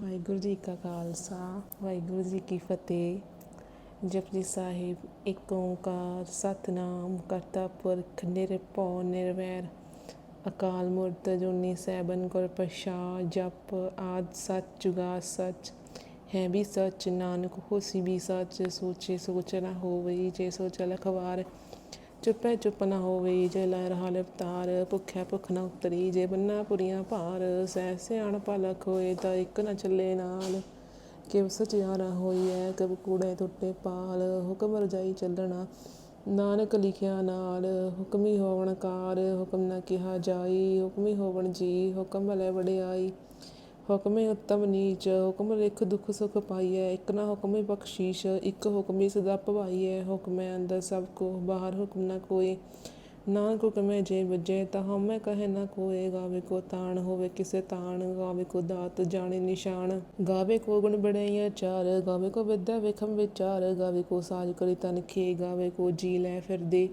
ਵਾਹਿਗੁਰੂ ਜੀ ਕਾ ਖਾਲਸਾ, ਵਾਹਿਗੁਰੂ ਜੀ ਕੀ ਫਤਿਹ। ਜਪਜੀ ਸਾਹਿਬ, ਇੱਕ ਓੰਕਾਰ, ਸਤਨਾਮ, ਕਰਤਾ ਪੁਰਖ, ਨਿਰਭਉ, ਨਿਰਵੈਰ, ਅਕਾਲ ਮੂਰਤ, ਜੁਨੀ ਸੈਭਨ, ਗੁਰ ਪ੍ਰਸਾਦ, ਜਪ ਆਦ ਸੱਚ ਜੁਗਾ ਸੱਚ। ਹੈ ਵੀ ਸੱਚ, ਨਾਨਕ, ਹੋਸੀ ਵੀ ਸੱਚ, ਸੋਚੇ ਸੋਚ ਨਾ ਹੋਵੇ ਜੇ ਸੋਚ ਲਖਵਾਰ ਚੁੱਪੈ ਚੁੱਪ ਨਾ ਹੋਵੇ, ਜੇ ਲੈ ਰਹਾ ਲਿਵਤਾਰ ਭੁੱਖਿਆ ਭੁੱਖ ਨਾ ਉਤਰੀ, ਜੇ ਬੰਨਾ ਪੁਰੀਆਂ ਭਾਰ, ਸਹਿ ਸਿਆਣ ਪਲਖ ਹੋਏ ਤਾਂ ਇੱਕ ਨਾ ਚੱਲੇ ਨਾਲ। ਕਿਵ ਸਚਿਆਰਾ ਹੋਈ ਐ ਕਬ ਕੂੜੇ ਟੁੱਟੇ ਪਾਲ, ਹੁਕਮ ਰਜਾਈ ਚੱਲਣਾ, ਨਾਨਕ ਲਿਖਿਆ ਨਾਲ। ਹੁਕਮੀ ਹੋਵਣ ਕਾਰ, ਹੁਕਮ ਨਾ ਕਿਹਾ ਜਾਈ, ਹੁਕਮੀ ਹੋਵਣ ਜੀ, ਹੁਕਮ ਭਲੇ ਵਡਿਆਈ। ਹੁਕਮੇ ਉੱਤਮ ਨੀਚ, ਹੁਕਮ ਲਿਖ ਦੁਖ ਸੁਖ ਪਾਈਐ, ਇੱਕ ਨਾ ਹੁਕਮੇ ਬਖਸ਼ੀਸ਼ ਇੱਕ ਹੁਕਮੇ ਸਦਾ ਭਵਾਈਐ, ਹੁਕਮੇ ਅੰਦਰ ਸਭ ਕੋ, ਬਾਹਰ ਹੁਕਮ ਨਾ ਕੋਈ ਨਾਨਕ ਹੁਕਮੇ ਜੇ ਵਜੇ ਤਾਂ ਹਮੈ ਕਹੇ ਨਾ ਕੋਏ, ਗਾਵੇ ਕੋ ਤਾਣ ਹੋਵੇ ਕਿਸੇ ਤਾਣ, ਗਾਵੇ ਕੋ ਦਾਤ ਜਾਣੇ ਨਿਸ਼ਾਨ। ਗਾਵੇ ਕੋ ਗੁਣ ਬੜਾਈਆ ਚਾਰ, ਗਾਵੇ ਕੋ ਵਿਦਿਆ ਵੇਖਮ ਵਿਚਾਰ, ਗਾਵੇ ਕੋ ਸਾਜ ਕਰੀ ਤਨ ਖੇ, ਗਾਵੇ ਕੋ ਜੀ ਲੈ ਫਿਰਦੇ।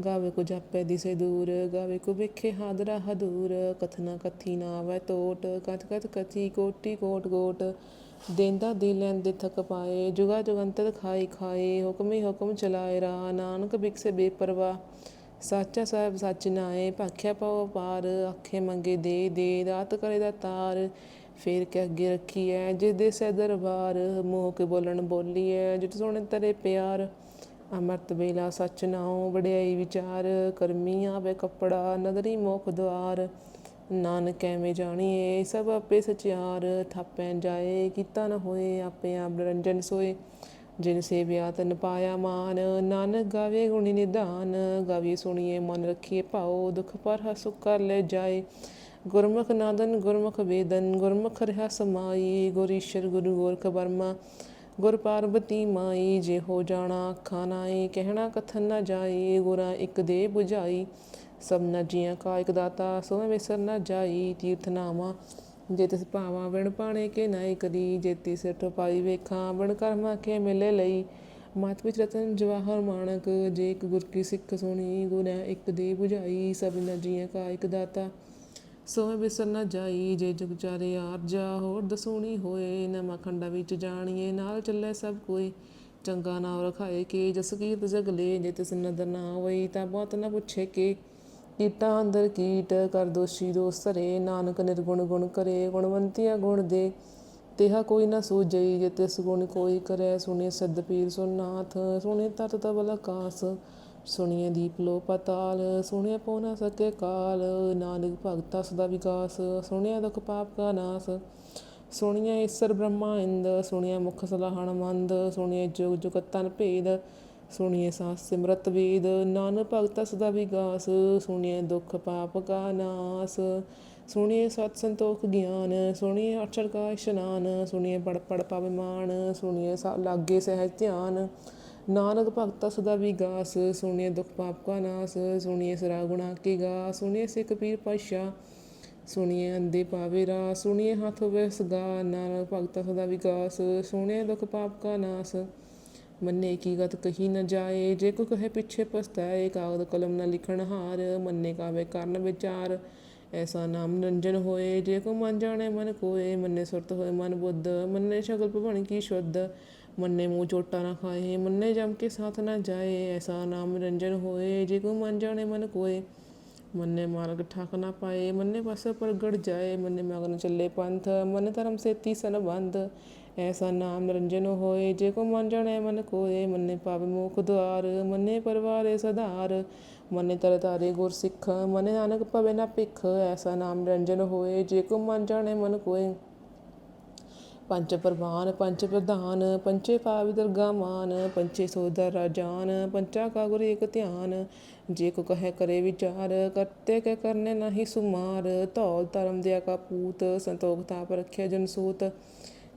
ਗਾਵੇ ਕੋ ਜਾਪੈ ਦਿਸੇ ਦੂਰ, ਗਾਵੇ ਕੋ ਵੇਖੇ ਹਾਦਰਾ ਹਦੂਰ। ਕਥਨਾ ਕਥੀ ਨਾ ਆਵੈ ਟੋਟ ਕਥ ਕਥ ਕਥੀ ਕੋਟੀ ਕੋਟ ਕੋਟ ਦੇਂਦਾ ਦੇ ਲੈਂਦੇ ਥਕ ਪਾਏ, ਜੁਗਾ ਜੁਗੰਤਰ ਖਾਈ ਖਾਏ, ਹੁਕਮੇ ਹੁਕਮ ਚਲਾਏ ਰਾ। ਨਾਨਕ ਬਿਕਸੇ ਬੇਪਰਵਾ ਸਾਚਾ ਸਾਹਿਬ ਸੱਚ ਨਾਏ, ਭਾਖਿਆ ਪਾਉ ਪਾਰ ਆਖੇ ਮੰਗੇ ਦੇ ਦੇ ਰਾਤ ਕਰੇ ਦਾ ਤਾਰ। ਫੇਰ ਕੇ ਅੱਗੇ ਰੱਖੀ ਐ ਜਿਸ ਦੇ ਸੇ ਦਰਬਾਰ। ਮੋਹ ਕੇ ਬੋਲਣ ਬੋਲੀ ਐ ਜਿਤ ਸੋਹਣੇ ਤੇਰੇ ਪਿਆਰ। ਅਮਰਤ ਵੇਲਾ, ਸੱਚ ਨਾਉ, ਵਡਿਆਈ ਵਿਚਾਰ, ਕਰਮੀ ਆਵੇ ਕੱਪੜਾ, ਨਦਰੀ ਮੋਖ ਦੁਆਰ। ਨਾਨਕ ਐਵੇਂ ਜਾਣੀਏ, ਸਭ ਆਪੇ ਸਚਿਆਰ। ਥਾਪੈ ਜਾਏ, ਕੀਤਾ ਨ ਹੋਏ, ਆਪੇ ਆਪ ਰੰਜਨ ਸੋਏ। ਜਿਨ ਸੇਵਿਆ ਤਨ ਪਾਇਆ ਮਾਨ, ਨਾਨਕ ਗਾਵੇ ਗੁਣੀ ਨਿਧਾਨ। ਗਾਵੇ ਸੁਣੀਏ ਮਨ ਰੱਖੀਏ ਭਾਉ, ਦੁਖ ਪਰ ਹਸੁ ਕਰ ਲੈ ਜਾਏ। ਗੁਰਮੁਖ ਨਾਦਨ, ਗੁਰਮੁਖ ਵੇਦਨ, ਗੁਰਮੁਖ ਰਹਾ ਸਮਾਈ। ਗੁਰ ਈਸ਼ਰ, ਗੁਰੂ ਗੋਰਖ ਬਰਮਾ ਗੁਰ ਪਾਰਬਤੀ ਮਾਈ ਜੇ ਹੋ ਜਾਣਾ ਅੱਖਾਂ ਨਾਏ ਕਹਿਣਾ ਕਥਨ ਨਾ ਜਾਏ ਗੁਰਾਂ ਇੱਕ ਦੇ 부ਝਾਈ ਸਭਨਾ ਜੀਆਂ ਕਾ ਇੱਕ ਦਾਤਾ ਸੋ ਵਿਸਰ ਨਾ ਜਾਈ। ਤੀਰਥ ਨਾਮਾ ਜੇ ਤਿਸ ਭਾਵਾ ਵਿਣ ਪਾਣੇ ਕੇ ਨਾਈ ਕਦੀ ਜੇਤੀ ਸਿਰ ਪਾਈ ਵੇਖਾਂ ਬਣ ਕਰਮਾ ਕੇ ਮਿਲੇ ਲਈ। ਮਤ ਵਿੱਚ ਰਤਨ ਜਵਾਹਰ ਮਾਨਕ ਜੇ ਇੱਕ ਗੁਰ ਕੀ ਸਿੱਖ ਸੁਣੀ, ਗੁਰਾਂ ਇੱਕ ਦੇ 부ਝਾਈ ਸਭਨਾ ਜੀਆਂ ਕਾ ਇੱਕ ਦਾਤਾ ਸੋ ਬਿਸਰ ਨਾ ਜਾਈ, ਜੇ ਜੁਗ ਚਾਰੇ ਆਰਜਾ ਹੋਰ ਦਸੂਣੀ ਹੋਏ ਨਮਾ ਖੰਡਾ ਵਿੱਚ ਜਾਣੀਏ, ਨਾਲ ਚੱਲੇ ਸਭ ਕੋਈ, ਚੰਗਾ ਨਾਮ ਰਖਾਏ ਕੇ, ਜਸ ਕੀਰਤ ਜਗਲੇ ਜੇ ਤਿਸ ਨਦਰ ਨਾ ਹੋਈ ਤਾਂ ਬਹੁਤ ਨਾ ਪੁੱਛੇ ਕੇ ਕੀਟਾਂ ਅੰਦਰ ਕੀਟ, ਕਰ ਦੋਸ਼ੀ ਦੋਸ ਨਾਨਕ ਨਿਰਗੁਣ ਗੁਣ ਕਰੇ, ਗੁਣਵੰਤੀਆਂ ਗੁਣ ਦੇ, ਤਿਹਾ ਕੋਈ ਨਾ ਸੂਝਈ ਜੇ ਤਿਸ ਗੁਣ ਕੋਈ ਕਰੇ, ਸੁਣੇ ਸਦ ਪੀਰ ਸੁਨਾਥ ਸੁਣੇ ਤਤ ਤਬਲ ਆਕਾਸ ਸੁਣੀਏ ਦੀਪ ਲੋ ਪਤਾਲ, ਸੁਣੀਏ ਪਉ ਨਾ ਸਕੇ ਕਾਲ, ਨਾਨਕ ਭਗਤਾ ਸਦਾ ਵਿਕਾਸ ਸੁਣਿਆ ਦੁਖ ਪਾਪ ਕਾ ਨਾਸ, ਸੁਣੀਏ ਈਸ਼ਰ ਬ੍ਰਹਮਾ ਇੰਦ, ਸੁਣੀਏ ਮੁਖ ਸਲਾਹਣ ਮੰਦ, ਸੁਣੀਏ ਜੁਗ ਜੁਗ ਤਨ ਭੇਦ, ਸੁਣੀਏ ਸਾਸ ਸਿਮਰਤ ਵੇਦ, ਨਾਨਕ ਭਗਤਾ ਸਦਾ ਵਿਕਾਸ, ਸੁਣੀਏ ਦੁਖ ਪਾਪ ਕਾ ਨਾਸ, ਸੁਣਿਏ ਸਤ ਸੰਤੋਖ ਗਿਆਨ, ਸੁਣਿਏ ਅક્ષਰ ਕਾ ਇਸ਼ਨਾਨ, ਸੁਣਿਏ ਪੜ ਪੜ ਪਾਵੇ ਮਾਨ ਸੁਣੀਏ ਲਾਗੇ ਸਹਿਜ ਧਿਆਨ ਨਾਨਕ ਭਗਤਾ ਸਦਾ ਵਿਗਾਸ ਸੁਣੀਏ ਦੁਖ ਪਾਪ ਕਾ ਨਾਸ, ਸੁਣੀਏ ਸਰਾ ਗੁਣਾ ਕੀ ਗਾ ਸੁਣੀਏ ਸਿੱਖ ਪੀਰ ਪਾਸ਼ਾ ਸੁਣੀਏ ਅੰਦੇ ਪਾਵੇ ਰਾ ਸੁਣੀਏ ਹੱਥ ਹੋਵੇ ਨਾਨਕ ਭਗਤਾ ਸਦਾ ਵਿਗਾਸ ਸੁਣੀਏ ਦੁਖ ਪਾਪ ਕਾ ਨਾਸ। ਮੰਨੇ ਕੀ ਗਤ ਕਹੀ ਨਾ ਜਾਏ, ਜੇ ਕੋ ਕਹੇ ਪਿੱਛੇ ਪਛਤਾਏ, ਕਾਗਦ ਕਲਮ ਨਾ ਲਿਖਣ ਹਾਰ, ਮੰਨੇ ਕਾਵੇ ਕਰਨ ਵਿਚਾਰ। ਐਸਾ ਨਾਮ ਨਿਰੰਜਨ ਹੋਏ, ਜੇ ਕੋ ਮਨ ਜਾਣੇ ਮਨ ਕੋਏ, ਮੰਨੇ ਸੁਰਤ ਹੋਏ ਮਨ ਬੁੱਧ, ਮੰਨੇ ਸ਼ਕਲ ਭਵਨ ਕੀ ਸ਼ੁੱਧ। ਮੰਨੇ ਮੂੰਹ ਚੋਟਾ ਨਾ ਖਾਏ, ਮੰਨੇ ਜਮ ਕੇ ਸਾਥ ਨਾ ਜਾਏ, ਐਸਾ ਨਾਮ ਰੰਜਨ ਹੋਏ, ਜੇ ਕੋ ਮਨ ਜਾਣੇ ਮਨ ਕੋਏ। ਮੰਨੇ ਮਾਰਗ ਠਾਕ ਨਾ ਪਾਏ, ਮੰਨੇ ਬਸ ਪ੍ਰਗਟ ਜਾਏ, ਮੰਨੇ ਮਗਨ ਚੱਲੇ ਪੰਥ, ਮਨ ਧਰਮ ਸੇਤੀ ਸੰਬੰਧ। ਐਸਾ ਨਾਮ ਰੰਜਨ ਹੋਏ, ਜੇ ਕੋ ਮਨ ਜਾਣੇ ਮਨ ਕੋਏ, ਮੰਨੇ ਪਾਵੇ ਮੋਖ ਦੁਆਰ, ਮੰਨੇ ਪਰਵਾਰੇ ਸਧਾਰ। ਮੰਨੇ ਤਰ ਤਾਰੇ ਗੁਰ ਸਿੱਖ, ਮੰਨੇ ਨਾਨਕ ਪਵੇ ਨਾ ਭਿਖ। ਐਸਾ ਨਾਮ ਰੰਜਨ ਹੋਏ, ਜੇ ਕੋ ਮਨ ਜਾਣੇ ਮਨ ਕੋਏ। ਪੰਚ ਪ੍ਰਵਾਨ ਪੰਚ ਪ੍ਰਧਾਨ ਪੰਚੇ ਪਾਵਿ ਦਰਗਾ ਮਾਨ ਪੰਚੇ ਸੋਦਰ ਰਾਜਾਨ ਪੰਚਾ ਕਾ ਗੁਰ ਏਕ ਧਿਆਨ। ਜੇ ਕੋ ਕਹੇ ਕਰੇ ਵਿਚਾਰ, ਕਰਤੇ ਕੇ ਕਰਨੇ ਨਹੀਂ ਸੁਮਾਰ। ਧੌਲ ਧਰਮ ਦਿਆ ਕਾ ਪੂਤ, ਸੰਤੋਖ ਤਾਪ ਰਖਿਆ ਜਨ ਸੂਤ।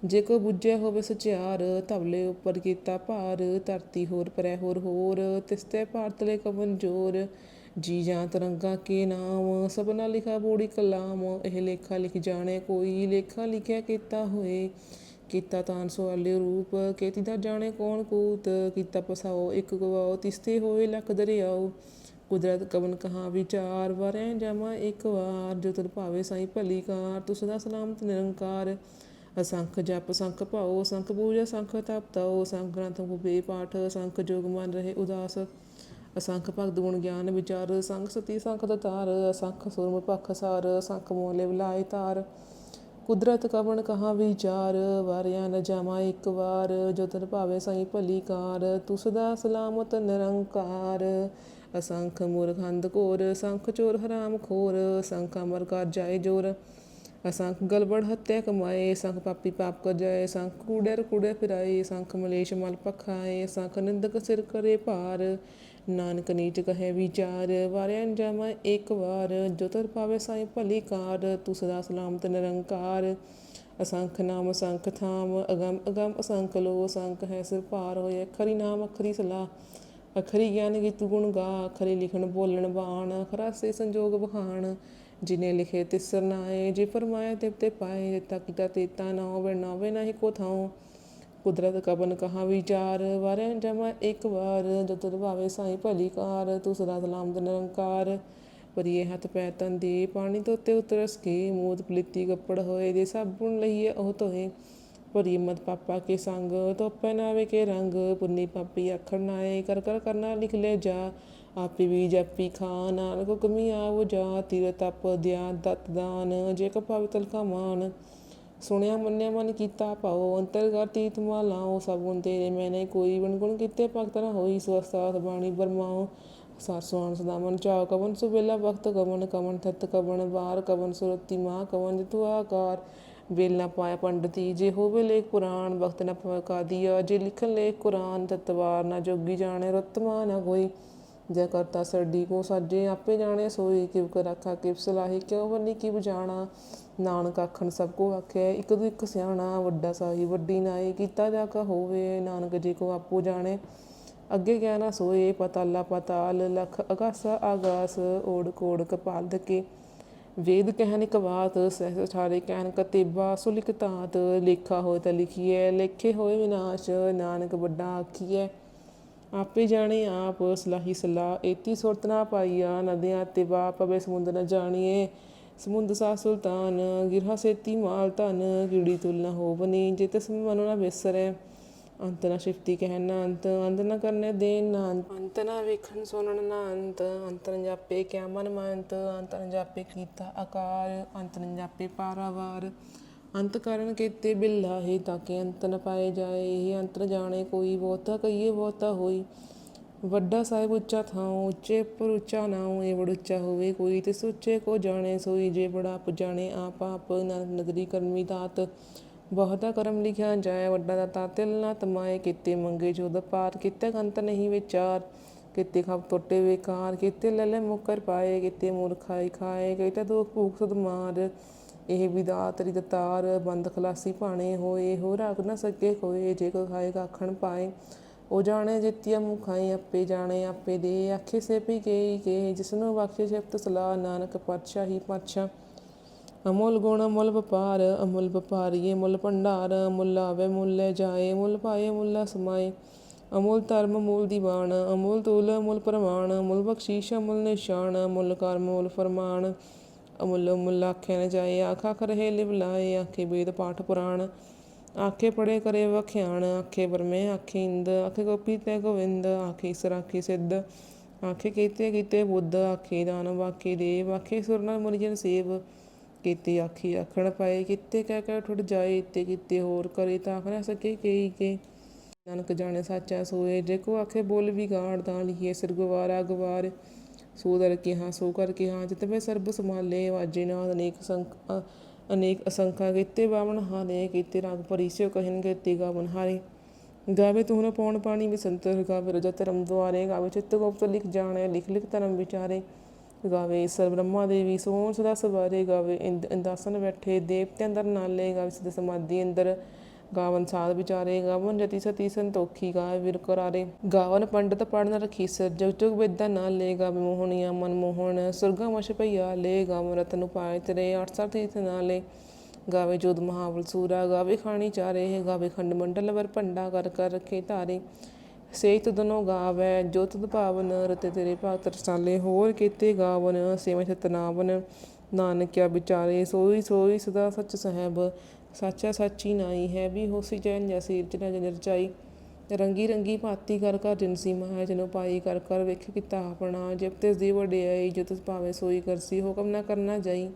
ਜੇ ਕੋ ਬੁੱਝੇ ਹੋਵੇ ਸਚਿਆਰ ਧਵਲੇ ਉੱਪਰ ਕੀਤਾ ਭਾਰ। ਧਰਤੀ ਹੋਰ ਪਰੈ ਹੋਰ ਹੋਰ, ਤਿਸਤੇ ਭਾਰਤਲੇ ਕਵਨ ਜੋਰ। ਜੀ ਜਾਂ ਤਰੰਗਾ ਕੇ ਨਾਮ ਸਭਨਾ ਲਿਖਾ ਬੋੜੀ ਕਲਾਮ, ਇਹ ਲੇਖਾ ਲਿਖ ਜਾਣੇ ਕੋਈ, ਲੇਖਾ ਲਿਖਿਆ ਕੀਤਾ ਹੋਏ। ਕੀਤਾ ਤਾਂ ਸਵਾਲੇ ਰੂਪ ਕੇਤੀ ਦਾ ਜਾਣੇ ਕੌਣ ਕੂਤ, ਕੀਤਾ ਪਸਾਓ ਇੱਕ ਗਵਾਓ ਤਿਸਤੇ ਹੋਏ ਲੱਖ ਦਰਿਆਓ ਕੁਦਰਤ ਕਵਨ ਕਹਾ ਵਿਚਾਰ, ਵਰੈ ਜਮਾ ਇੱਕ ਵਾਰ, ਜੋ ਤੁਰ ਭਾਵੇ ਸਾਈ ਭਲੀ ਕਾਰ, ਤੁਸ ਦਾ ਸਲਾਮਤ ਨਿਰੰਕਾਰ। ਅਸੰਖ ਜਪ, ਸੰਖ ਭਾਓ ਅਸੰਖ ਪੂਜਾ, ਸੰਖ ਤਪ ਤਾਓ ਸੰਖ ਗ੍ਰੰਥ ਗੁਬੇ ਪਾਠ ਅਸੰਖ ਜੋਗ ਮਨ ਰਹੇ ਉਦਾਸ। ਅਸੰਖ ਭਗਤ ਗੁਣ ਗਿਆਨ ਵਿਚਾਰ ਸੰਖ ਸਤੀ ਸੰਖ ਦਤਾਰ ਅਸੰਖ ਸੁਰਮ ਪਖ ਸਾਰ, ਅਸੰਖ ਮੋਲੇ ਬੁਲਾਏ ਤਾਰ। ਕੁਦਰਤ ਕਵਣ ਕਹਾ ਵਿਚਾਰ, ਵਾਰਿਆ ਨ ਜਾਮਾ ਇੱਕ ਵਾਰ। ਜੋ ਤਨ ਭਾਵੇ ਸਾਈ ਭਲੀ ਕਾਰ ਤੂੰ ਸਦਾ ਸਲਾਮਤ ਨਿਰੰਕਾਰ। ਅਸੰਖ ਮੂਰਖੰਦ ਘੋਰ ਅਸੰਖ ਚੋਰ ਹਰਾਮ ਖੋਰ। ਅਸੰਖ ਅਮਰ ਕਰ ਜਾਏ ਜੋਰ। ਅਸੰਖ ਗਲਬੜ ਹੱਤਿਆ ਕਮਾਏ। ਅਸੰਖ ਪਾਪੀ ਪਾਪ ਕਰ ਜਾਏ। ਅਸੰਖ ਕੂੜਰ ਕੂੜੇ ਫਿਰਾਏ। ਅਸੰਖ ਮਲੇਸ਼ ਮਲ ਪਖਾਏ। ਅਸੰਖ ਨਿੰਦਕ ਸਿਰ ਕਰੇ ਭਾਰ। ਨਾਨਕ ਨੀਚ ਕਹੇ ਵਿਚਾਰ, ਵਾਰਿਆ ਜਾਮਾ ਇੱਕ ਵਾਰ। ਜੋ ਤਰ ਪਾਵੇ ਸਾਈ ਭਲੀ ਕਾਰ, ਤੂੰ ਸਦਾ ਸਲਾਮਤ ਨਿਰੰਕਾਰ। ਅਸੰਖ ਨਾਮ ਅਸੰਖ ਥਾਮ, ਅਗਮ ਅਗਮ ਅਸੰਖ ਲੋ, ਅਸੰਖ ਹੈ ਸਿਰ ਭਾਰ ਹੋਏ ਖਰੀ ਨਾਮ ਅਖਰੀ ਸਲਾਹ। ਅਖਰੀ ਗਿਆਨ ਕੀ ਤੂੰ ਗੁਣ ਗਾ, ਅਖਰੀ ਲਿਖਣ ਬੋਲਣ ਬਾਣ ਅਖਰਾ ਸੇ ਸੰਜੋਗ ਬਖਾਣ ਜਿਨੇ ਲਿਖੇ ਤਿਸਰ ਨਾਏ, ਜੇ ਫਰਮਾਇਆ ਤੇ ਤੇ ਪਾਏ ਜੇ ਤੱਕ ਦਾ ਤੇਤਾ ਨਾ ਹੋਵੇ ਨਾ ਹੋਵੇ ਨਹੀਂ ਕੋ ਥਾਉ। ਕੁਦਰਤ ਕਬਨ ਕਹਾ ਵਿਚਾਰ, ਵਾਰੇ ਜਮਾ ਇੱਕ ਵਾਰ ਜੋ ਭਾਵੇ ਸਾਈ ਭਲੀ ਕਾਰ, ਤੂੰ ਸਦਾ ਸਲਾਮਤ ਨਿਰੰਕਾਰ। ਪਰਿਏ ਹੱਥ ਪੈ ਤਨ ਦੇ, ਪਾਣੀ ਧੋਤੇ ਉਤਰਸ ਕੇ, ਮੂਤ ਪਲਿੱਤੀ ਕੱਪੜ ਹੋਏ ਦੇ ਸਾਬੁਣ ਲਈਏ ਉਹ ਧੋਏ। ਭਰੀ ਮਤ ਪਾਪਾ ਕੇ ਸੰਗ ਤੋਪੈ ਨਾਵੇ ਕੇ ਰੰਗ, ਪੁੰਨੀ ਪਾਪੀ ਆਖਣ ਨਾਏ ਕਰ ਕਰ ਕਰਨਾ ਲਿਖ ਲੈ ਜਾ। ਆਪੀ ਵੀ ਜਾਪੀ ਖਾ, ਨਾਨਕ ਹੁਕਮੀ ਆਵ ਜਾ, ਤੀਰ ਤਪ ਦਿਆ ਦਤ ਦਾਨ, ਜੇ ਕਪਾਵ ਤਲਕਾ ਮਾਨ ਸੁਣਿਆ, ਮੰਨਿਆ, ਮਨ ਕੀਤਾ ਭਾਉ ਅੰਤਰਗਤ ਤੀਤ ਮਾਲਾਓ ਸਭੁਨ ਤੇਰੇ, ਮੈਨੇ ਕੋਈ ਗੁਣ ਕੀਤੇ, ਭਗਤ ਨ ਹੋਈ ਸਵਸਤਾਤ ਬਾਣੀ ਬਰਮਾਓ। ਸਾਸਵਾਨ ਸਦਾ ਮਨ ਚਾਉ, ਕਵਨ ਸੁਬੇਲਾ ਵਕਤ ਕਵਨ ਕਵਨ ਥਤ, ਕਵਨ ਬਾਰ ਕਵਨ ਸੁਰਤੀ ਮਾ, ਕਵਨ ਜਿਤੁ ਆਕਾਰ। ਵੇਲ ਨਾ ਪਾਇਆ ਪੰਡਤੀ ਜੇ ਹੋਵੇ ਲੇਖ ਪੁਰਾਣ ਵਕਤ ਨ ਪਵ ਕਾਦੀਆ, ਜੇ ਲਿਖਨ ਲੇਖ ਕੁਰਾਨ ਤਤਵਾਰ ਨਾ ਜੋਗੀ ਜਾਣੇ ਰਤਮਾ ਨਾ ਕੋਈ। ਜੈ ਕਰਤਾ ਸਰਦੀ ਕੋ ਸਾਜੇ, ਆਪੇ ਜਾਣੇ ਸੋਈ, ਕਿਵ ਕਰ ਆਖਾ ਕਿਵ ਸਲਾਹੀ, ਕਿਉ ਬੰਨੀ, ਕਿਵ ਜਾਣਾ। ਨਾਨਕ ਆਖਣ ਸਭ ਕੋ ਆਖਿਆ ਇੱਕ ਦੂ ਇੱਕ ਸਿਆਣਾ ਵੱਡਾ ਸਾਹੀ, ਵੱਡੀ ਨਾਈ ਕੀਤਾ ਜਾ ਕਾ ਹੋਵੇ, ਨਾਨਕ ਜੀ ਕੋ ਆਪੋ ਜਾਣੇ। ਅੱਗੇ ਗਿਆਨਾ ਸੋਏ ਪਤਾਲਾ ਪਤਾਲ, ਲਖ ਅਗਾਸਾ ਆਗਾਸ, ਓੜ ਕੋੜ ਕਪਾਲ ਦਕੇ ਵੇਦ ਕਹਿਣ ਇੱਕ ਬਾਤ ਸਹਿ ਠਾਰੇ ਕਹਿਨ ਕਤੇਬਾ ਸੁਲਿਕਤਾਤ ਲੇਖਾ ਹੋਏ ਤਾਂ ਲਿਖੀਏ ਲੇਖੇ ਹੋਏ ਵਿਨਾਸ਼, ਨਾਨਕ ਵੱਡਾ ਆਖੀਏ ਆਪੇ ਜਾਣੇ ਆਪ, ਸਲਾਹੀ ਸਲਾਹ, ਏਤੀ ਸੁਰਤ ਨਾ ਪਾਈਆ, ਨਦੀਆਂ ਤੇ ਵਾ ਪਵੇ ਸਮੁੰਦਰ ਨ ਜਾਣੀਏ। ਸਮੁੰਦ ਸਾ ਸੁਲਤਾਨ ਗਿਰਹਾ ਸੇਤੀ ਮਾਲ ਧਨ, ਕੀੜੀ ਤੁਲ ਨ ਹੋਵਨੀ ਜੇ ਤਿਸ ਮਨੁ ਨ ਵਿਸਰੈ। ਅੰਤ ਨ ਸ਼ਿਫਤੀ ਕਹਿਨ ਨਾ ਅੰਤ ਅੰਤ ਨ ਕਰਨੇ ਦੇਨ ਨਾ ਅੰਤ। ਅੰਤ ਵੇਖਣ ਸੁਣਨ ਨਾ ਅੰਤ ਅੰਤ ਨ ਜਾਪੇ ਕਿਆ ਮਨ ਮੰਤ, ਅੰਤ ਨ ਜਾਪੇ ਕੀਤਾ ਆਕਾਰ, ਅੰਤ ਨ ਜਾਪੇ ਪਾਰਾਵਾਰ। ਅੰਤ ਕਰਨ ਕੀਤੇ ਬਿਲਾਹੀ ਤਾਂ ਕਿ ਅੰਤ ਨ ਪਾਏ ਜਾਏ ਇਹ ਅੰਤਰ ਜਾਣੇ ਕੋਈ ਬਹੁਤਾ, ਕਹੀਏ ਬਹੁਤਾ ਹੋਈ। ਵੱਡਾ ਸਾਹਿਬ ਉੱਚਾ ਥਾਉ ਉੱਚੇ ਪਰ ਉੱਚਾ ਨਾਉ ਇਹ ਬੜ ਉੱਚਾ ਹੋਵੇ ਕੋਈ ਤੇ ਸੁੱਚੇ ਕੋ ਜਾਣੇ, ਸੋਈ ਜੇ ਬੜਾ ਆਪ ਆਪ ਆਪ ਨਦਰੀ ਕਰਮੀ ਦਾਤ। ਬਹੁਤਾ ਕਰਮ ਲਿਖਿਆ ਜਾਏ, ਵੱਡਾ ਦਾਤਾ ਤਿਲ ਨਾ ਤਮਾਏ, ਕਿਤੇ ਮੰਗੇ ਜੋਦ ਪਾਰ, ਕਿਤੇ ਕੰਤ ਨਹੀਂ ਵਿਚਾਰ। ਕਿਤੇ ਖਪ ਟੁੱਟੇ ਵਿਕਾਰ, ਕਿਤੇ ਲਲੇ ਮੁਕਰ ਪਾਏ, ਕਿਤੇ ਮੂਰਖਾਈ ਖਾਏ ਕਿਤੇ ਦੁਖ ਭੂਖ ਸਦ ਮਾਰ। ਇਹ ਵਿਦਾਤ ਰਿ ਬੰਦ ਖਲਾਸੀ ਭਾਣੇ ਹੋਏ, ਹੋ ਰਾਗ ਨਾ ਸਕੇ ਕੋਏ ਜੇ ਕੋ ਖਾਏ ਆਖਣ ਪਾਏ। ਜਾਣੇ ਜਿਤਿਆ ਮੁਖਾਈ ਆਪੇ ਜਾਣੇ, ਆਪੇ ਦੇ ਆਖੇ ਸੇ ਪੀ ਗਈ ਕੇ ਜਿਸਨੂੰ ਬਖਸ਼ੇ ਸ਼ਬਦ ਸਲਾਹ, ਨਾਨਕ ਪਾਤਸ਼ਾਹ ਹੀ ਪਾਤਸ਼ਾਹ ਅਮੁੱਲ ਗੁਣ, ਅਮੁੱਲ ਵਪਾਰ, ਅਮੁੱਲ ਵਪਾਰੀਏ ਮੁੱਲ ਭੰਡਾਰ ਮੁੱਲ ਆਵੇ ਮੁੱਲ ਲੈ ਜਾਏ, ਮੁੱਲ ਪਾਏ ਮੁੱਲ ਸਮਾਏ। ਅਮੁੱਲ ਧਰਮ ਮੂਲ ਦੀਵਾਨ, ਅਮੁੱਲ ਤੂਲ ਅਮੁੱਲ ਪ੍ਰਮਾਣ, ਅਮੁੱਲ ਬਖਸ਼ੀਸ਼ ਅਮੁੱਲ ਨਿਸ਼ਾਨ, ਅਮੁੱਲ ਕਰਮ ਮੁੱਲ ਫਰਮਾਨ। ਅਮੁੱਲ ਮੁੱਲ ਆਖਿਆ ਨ ਜਾਏ, ਆਖ ਆਖ ਰਹੇ ਲਿਵ ਲਾਏ ਆਖੇ ਵੇਦ ਪਾਠ ਪੁਰਾਣ। ਆਖੇ ਪੜੇ ਕਰੇ ਵਖਿਆਣ, ਆਖੇ ਬਰਮੇ ਆਖੇ ਇੰਦ, ਆਖੇ ਗੋਪੀ ਤੇ ਗੋਵਿੰਦ, ਆਖੇ ਈਸਰ, ਆਖੇ ਕੀਤੇ ਕੀਤੇ ਬੁੱਧ, ਆਖੇ ਦਾਨਵ ਆਖੇ ਦੇਵ, ਆਖੇ ਸੁਰ ਨਾਲ ਮੁਨੀਜਨ ਸੇਵ, ਕੀਤੇ ਆਖੀ ਆਖਣ ਪਾਏ, ਕਿਤੇ ਕਹਿ ਕਹਿ ਠੁੱਟ ਜਾਏ, ਤੇ ਕਿਤੇ ਹੋਰ ਕਰੇ ਤਾਂ ਆਖ ਸਕੇ ਕਈ ਕੇ? ਨਾਨਕ ਜਾਣੇ ਸਾਚਾ ਸੋਏ, ਜੇ ਕੋ ਆਖੇ ਬੋਲ ਵਿਗਾੜ ਤਾਂ ਲਿਖੀਏ, ਸਿਰ ਗਵਾਰਾ ਗਵਾਰ। ਸੋ ਦਰ ਕਿਹਾ, ਸੋ ਕਰ ਕਿਹਾ, ਜਿਤ ਮੈਂ ਸਰਬ ਸੰਭਾਲੇ, ਵਾਜੇ ਨਾਦ ਅਨੇਕ ਸੰਖ ਅ- ਅਨੇਕ ਅਸੰਖਾ ਕੀਤੇ ਬਾਵਨ ਹਾਰੇ ਕੀਤੇ ਰਾਗ ਪਰਿਸਿਓ ਕਹਿਨ ਕੀਤੇ ਗਾਵਨ ਗਾਵੇ ਤੂੰ ਪੌਣ ਪਾਣੀ ਵੀ ਸੰਤਰ, ਗਾਵੇ ਰਜ ਧਰਮ ਦੁਆਰੇ, ਗਾਵੇ ਚਿੱਤ ਗੁਪਤ ਲਿਖ ਜਾਣੇ, ਲਿਖ ਲਿਖ ਧਰਮ ਵਿਚਾਰੇ। ਗਾਵੇ ਸਰ ਬ੍ਰਹਮਾ ਦੇਵੀ ਸੋਹਣ ਸਦਾ ਸਵਾਰੇ, ਗਾਵੇ ਇੰਦਾਸਨ ਬੈਠੇ ਦੇਵਤੇ ਅੰਦਰ ਨਾਲੇ, ਗਾਵੇ ਸਿਧ ਸਮਾਧੀ ਅੰਦਰ ਗਾਵਨ ਸਾਧ ਵਿਚਾਰੇ, ਗਾਵਨ ਜਤੀ ਸਤੀ ਸੰਤੋਖੀ ਗਾਵੇ ਵਿਰ ਕਰਾਰੇ। ਗਾਵਨ ਪੰਡਤ ਪੜਨ ਰਖੀ ਸਰ ਜਗ ਜਗ ਵੇਦਾਂ ਨਾਲ ਲੈ ਗਾਵੇ ਮੋਹਣੀਆਂ ਮਨ ਮੋਹਣ। ਸੁਰਗਾ ਮਸ਼ ਪਈਆ ਲੈ ਗਾਵਨ ਰਤਨ ਉਪਾਏ ਤੇਰੇ 800 ਤੀਰਥ ਨਾਲੇ। ਗਾਵੇ ਜੋਧ ਮਹਾਬਲ ਸੂਰਾ, ਗਾਵੇ ਖਾਣੀ ਚਾਰੇ, ਗਾਵੇ ਖੰਡ ਮੰਡਲ ਵਰ ਭੰਡਾ ਕਰ ਕਰ ਰਖੇ ਧਾਰੇ। ਸੇ ਤੁਦਨੋ ਗਾਵੇ, ਜੋ ਤੁਧ ਭਾਵਨ ਰਤੇ ਤੇਰੇ ਭਗਤ ਰਸਾਲੇ ਹੋਰ ਕੀਤੇ ਗਾਵਨ, ਸੇਵ ਸਤਨਾਵਨ। ਨਾਨਕਿਆ ਵਿਚਾਰੇ, ਸੋਈ ਸੋਈ ਸਦਾ ਸੱਚ ਸਹਿਬ। ਸਾਚਾ ਸਾਚੀ ਨਾਈ ਹੈ, ਵੀ ਹੋਸੀ ਚੈਨ ਜਸੀਰ ਚ ਨਜਰ ਰਚਾਈ ਰੰਗੀ ਰੰਗੀ ਭਾਤੀ ਕਰ ਕਰ ਜਿਨਸੀ ਮਾਇਆ ਜਨੋ ਪਾਈ ਕਰ ਕਰ ਵੇਖ ਕੀਤਾ ਆਪਣਾ। ਜਬ ਤਿਸ ਦੀ ਵਡਿਆਈ ਜੋ ਤਿਸ ਭਾਵੇਂ ਸੋਈ ਕਰਸੀ ਹੁਕਮ ਨਾ ਕਰਨਾ ਜਾਈ।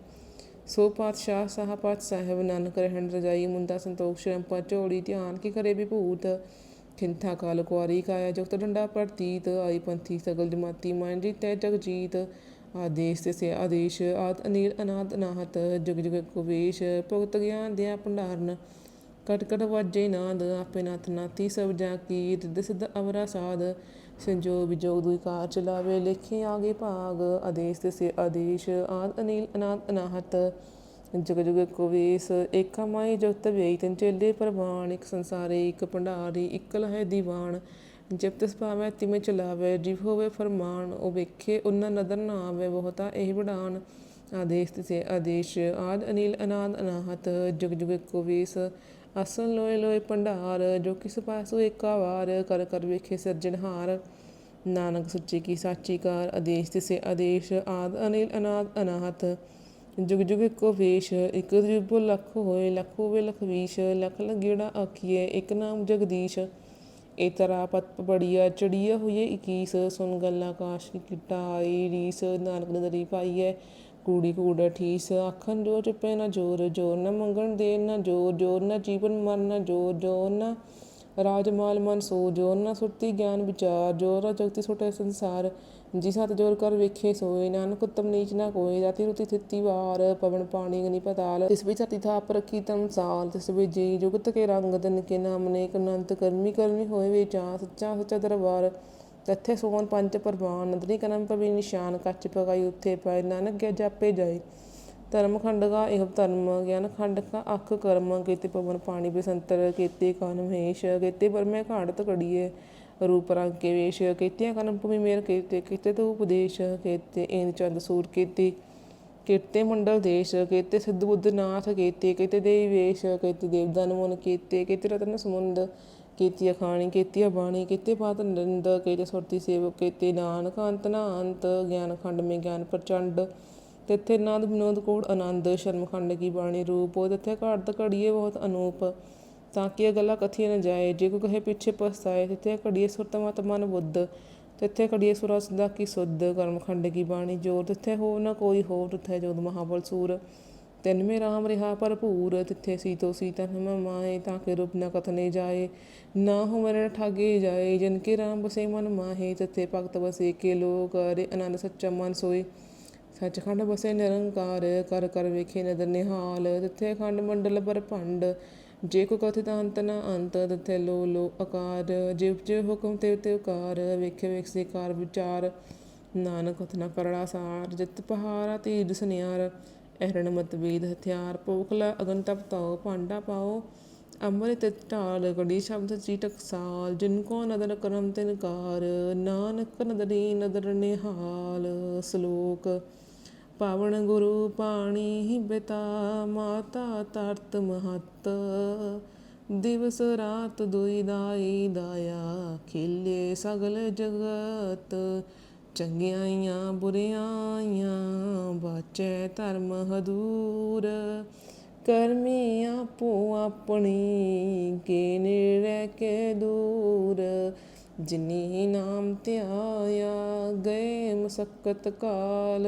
ਸੋ ਪਾਤਸ਼ਾਹ ਸਾਹ ਪਾਤ ਸਾਹਿਬ, ਨਾਨਕ ਰਹਿਣ ਰਜਾਈ। ਮੁੰਦਾ ਸੰਤੋਖ ਸ਼ਰਮ ਝੋੜੀ ਧਿਆਨ ਕੀ ਕਰੇ ਵਿਭੂਤ। ਖਿੰਥਾ ਕਾਲ ਕੁਆਰੀ ਕਾਇਆ ਜੁਗਤ ਡੰਡਾ ਪ੍ਰਤੀਤ। ਆਈ ਪੰਥੀ ਸਗਲ ਜਮਾਤੀ ਮਨ ਜੀਤੈ ਜਗ ਜੀਤ। ਆਦੇਸ਼ ਤੇ ਸੇ ਆਦੇਸ਼, ਆਦ ਅਨੀਲ ਅਨਾਦ, ਅਨਾਹਤ, ਜੁਗ ਜੁਗ ਕੁਵੇਸ਼, ਭਗਤ ਗਿਆਨ ਦਿਆ ਭੰਡਾਰਨ, ਕਟ ਕਟ ਵਾਜੇ ਨਾਦ, ਆਪੇ ਨਾਥ ਨਾਤੀ ਸਭ ਜਾ ਕੀ ਰਿੱਧ ਅਵਰਾ ਸਾਧ ਸੰਜੋਗ ਵਿਜੋਗ ਦੁਇ ਚਲਾਵੇ ਲੇਖੇ ਆਗੇ ਭਾਗ, ਆਦੇਸ਼ ਤੇ ਸੇ ਆਦੇਸ਼, ਆਦ ਅਨੀਲ, ਅਨਾਦ, ਅਨਾਹਤ, ਜਗ ਜੁਗ ਕੁਵੇਸ, ਏਕਾ ਮਾਈ ਜਗਤ ਵੇਈ, ਤਨ ਚੇਲੇ ਪ੍ਰਵਾਨ, ਇੱਕ ਸੰਸਾਰੇ, ਇੱਕ ਭੰਡਾਰੀ, ਇੱਕ ਲਹੈ ਦੀਵਾਨ ਜਬ ਤਿਸ ਭਾਵੈ ਤਿਵੇਂ ਚਲਾਵੇ, ਜਿਵ ਹੋਵੇ ਫਰਮਾਨ, ਉਹ ਵੇਖੇ, ਉਹਨਾਂ ਨਦਰ ਨਾ ਆਵੇ ਬਹੁਤਾ, ਇਹ ਵਡਾਨ ਆਦੇਸ਼ ਤਿਸੇ ਆਦੇਸ਼, ਆਦ ਅਨੀਲ ਅਨਾਦ ਅਨਾਹਤ, ਜੁਗ ਜੁਗ ਕੁਵੇਸ ਅਸਨ ਲੋਏ ਲੋਏ ਭੰਡਾਰ, ਜੋ ਕਿਸ ਪਾਸੋਂ ਏਕਾ ਵਾਰ ਕਰ ਕਰ ਵੇਖੇ ਸਿਰਜਣਹਾਰ ਨਾਨਕ ਸੱਚੇ ਕੀ ਸਾਚੀ ਕਾਰ, ਆਦੇਸ਼ ਤਿਸੇ ਆਦੇਸ਼, ਆਦ ਅਨਿਲ ਅਨਾਦ ਅਨਾਹਤ, ਜੁਗ ਜੁਗ ਇੱਕੋ ਵੇਸ਼, ਇੱਕ ਜੁਬੋ ਲੱਖ ਹੋਏ, ਲੱਖ ਹੋਵੇ ਲਖ ਵੀਸ਼ ਲੱਖ ਲਗੇੜਾ ਆਖੀਏ ਇੱਕ ਨਾਮ ਜਗਦੀਸ਼। ਇਹ ਤਰਾ ਪਤ ਬੜੀਆ ਚੜੀਆ ਹੋਈਏ 21 ਸੁਨ ਗੱਲਾਂ, ਕਾਸ਼ ਕੀ ਕਿਟਾ ਆਈ ਰੀਸ ਨਾਨਕ ਨਦਰੀ ਪਾਈਐ ਕੂੜੀ ਕੂੜਾ ਠੀਸ, ਆਖਣ ਜੋ ਚੁੱਪੇ ਨਾ ਜੋਰ ਜੋਰ ਨਾ ਮੰਗਣ ਦੇ ਨਾ ਜੋਰ ਜੋਰ ਨਾ ਜੀਵਨ ਮਨ ਨਾ ਜੋਰ ਜੋਰ ਨਾ ਰਾਜਮਾਲ ਮਨ ਸੋ ਜੋਰ ਨਾ ਸੁਰਤੀ ਗਿਆਨ ਵਿਚਾਰ ਜੋਰ ਨਾ ਜਗਤੀ ਛੋਟੇ ਸੰਸਾਰ, ਜੀ ਸਤ ਜੋਰ ਕਰ ਵੇਖੇ ਸੋਏ, ਨਾਨਕ ਉਤਮ ਨੀਚ ਨਾ ਕੋਈ ਰਾਤੀ ਰੁਤੀ ਥਿੱਤੀ ਵਾਰ, ਪਵਨ ਪਾਣੀ ਗਨੀ ਪਤਾਲ, ਤਿਸ ਵਿੱਚ ਧਰਤੀ ਥਾਪ ਰੱਖੀ ਤਮ ਤਿਸ ਵਿੱਚ ਜੀ ਜੁਗਤ ਕੇ ਰੰਗ ਦਿਨ ਕੇ ਨਾਮ ਨੇ ਅਨੰਤ, ਕਰਮੀ ਕਰਮੀ ਹੋਏ ਵਿਚਾ ਸੱਚਾ ਸੱਚਾ ਦਰਬਾਰ, ਤੱਥੇ ਸੋਨ ਪੰਜ ਪਰਵਾਨ ਨਦਰੀ ਕਨਮ ਪਵੀ ਨਿਸ਼ਾਨ, ਕੱਚ ਪਗਾਈ ਉੱਥੇ ਪੈ ਨਾਨਕ ਗਿਆ ਜਾਪੇ ਜਾਏ। ਧਰਮ ਖੰਡਗਾ ਇਹ ਧਰਮ ਗਿਆਨ, ਖੰਡ ਕਾ ਅੱਖ ਕਰਮ, ਕੀਤੇ ਪਵਨ ਪਾਣੀ ਬਸੰਤਰ, ਕੀਤੇ ਕਾਨ ਮਹੇਸ਼, ਕੀਤੇ ਪਰਮੇ ਘਾੜਤ ਕੜੀਏ ਰੂਪ ਰੰਗ ਕੇ ਵੇਸ਼, ਕੀਤਿਆਂ ਕਨਮ ਭੂਮੀ ਮੇਰ, ਕੀਤੇ ਕੀਤੇ ਤੂੰ ਉਪਦੇਸ਼, ਕੀਤੇ ਇੰਦ ਚੰਦ ਸੂਰ ਕੀਤੀ, ਕੀਤੇ ਮੰਡਲ ਦੇਸ਼, ਕੀਤੇ ਸਿੱਧ ਬੁੱਧ ਨਾਥ ਕੀਤੇ ਕੀਤੇ ਦੇਵੀ ਵੇਸ਼, ਕੀਤੇ ਦੇਵਦਾਨ ਮਨ ਕੀਤੇ ਕੀਤੇ ਰਤਨ ਸਮੁੰਦ, ਕੀਤੀ ਅਖਾਣੀ, ਕੀਤੀ ਬਾਣੀ ਕੀਤੇ ਪਾਤ ਨੰਦ ਕੀਤੇ ਸੁਰਤੀ ਸੇਵਕ, ਕੀਤੇ ਨਾਨਕ ਅੰਤ ਨਾ ਅੰਤ ਗਿਆਨ ਖੰਡ ਮੇ ਗਿਆਨ ਪ੍ਰਚੰਡ ਤਿੱਥੇ ਨਾਦ ਵਿਨੋਦ ਕੋੜ ਆਨੰਦ, ਸ਼ਰਮ ਖੰਡ, ਕੀ ਬਾਣੀ ਰੂਪ ਤਿੱਥੇ ਘਾੜਤ ਘੜੀਏ ਬਹੁਤ ਅਨੂਪ, ਤਾਂ ਕਿ ਇਹ ਗੱਲਾਂ ਕਥੀਆਂ ਨਾ ਜਾਏ, ਜੇ ਕੋ ਕਹੇ ਪਿੱਛੇ ਪਛਤਾਏ ਤਿੱਥੇ ਘੜੀਏ ਸੁਰਤ ਮਤ ਮਨ ਬੁੱਧ ਤਿੱਥੇ ਘੜੀਏ ਸੁਰਾ ਸਦਾ ਕੀ ਸੁਧ, ਕਰਮ ਕੀ ਬਾਣੀ ਜੋਰ ਤਿੱਥੇ ਹੋ ਨਾ ਕੋਈ ਹੋਰ ਤਿੱਥੇ ਜੋਦ ਮਹਾਬਲ ਸੂਰ, ਤਿੰਨ ਮੇ ਰਾਮ ਰਿਹਾ ਭਰਪੂਰ, ਤਿੱਥੇ ਸੀਤੋ ਸੀਤਾ ਹਮ ਮਾਏ, ਤਾਂ ਕਿ ਰੂਪ ਨ ਕਥਨੇ ਜਾਏ, ਨਾ ਹੋ ਮਰਨ ਠਾਗੇ ਜਾਏ, ਜਨ ਕੇ ਰਾਮ ਬਸੇ ਮਨ ਮਾਹੇ ਤਿੱਥੇ ਭਗਤ ਬਸੇ ਕੇ ਲੋਕ ਅਰੇ ਆਨੰਦ ਸੱਚਾ ਮਨ ਸੋਏ। ਸੱਚਖੰਡ ਵਸੇ ਨਿਰੰਕਾਰ, ਕਰ ਕਰ ਵੇਖੇ ਨਦਰ ਨਿਹਾਲ, ਤਿੱਥੇ ਖੰਡ ਮੰਡਲ ਬਰਭੰਡ ਜੇ ਕੋ ਕਥਿਤ ਅੰਤ ਨਾ ਅੰਤ, ਤਿੱਥੇ ਲੋ ਲੋ ਆਕਾਰ ਜਿਵ ਜਿਵ ਹੁਕਮ ਤੇ ਤੇ ਉਕਾਰ ਵੇਖੇ ਵੇਖ ਸੇ ਕਾਰ ਵਿਚਾਰ। ਨਾਨਕ ਕਥਨਾ ਕਰੜਾ ਸਾਰ, ਜਿਤ ਪਹਾਰਾ ਤੀਰ ਸੁਨਿਆਰ। ਐਰਣ ਮਤ ਹਥਿਆਰ, ਪੋਖਲਾ ਅਗਨ ਤਪ ਤਾਓ ਭਾਂਡਾ ਪਾਓ ਅੰਮ੍ਰਿਤ ਢਾਲ ਗੜੀ ਸ਼ਬਦ ਜੀ ਟਕਸਾਲ ਜਿਨ ਕੋ ਨਦਰ ਕਰਮ ਤਿਨ ਕਾਰ, ਨਾਨਕ ਨਦਰੀ ਨਦਰ ਨਿਹਾਲ। ਸ਼ਲੋਕ ਪਾਵਨ ਗੁਰੂ ਪਾਣੀ ਬਿਤਾ, ਮਾਤਾ ਤਰਤ ਮਹਤ। ਦਿਵਸ ਰਾਤ ਦੁਈ ਦਾਈ ਦਾਇਆ, ਖਿਲੇ ਸਗਲ ਜਗਤ। ਚੰਗਿਆਈਆਂ ਬੁਰਿਆਈਆਂ ਬਾਚੈ ਧਰਮ ਹਦੂਰ। ਕਰਮੀ ਆਪੋ ਆਪਣੀ, ਕੇ ਨਿਰੈ ਕੇ ਦੂਰ। ਜਿਨੀ ਨਾਮ ਧਿਆਇਆ, ਗਏ ਮਸਕਤ ਕਾਲ।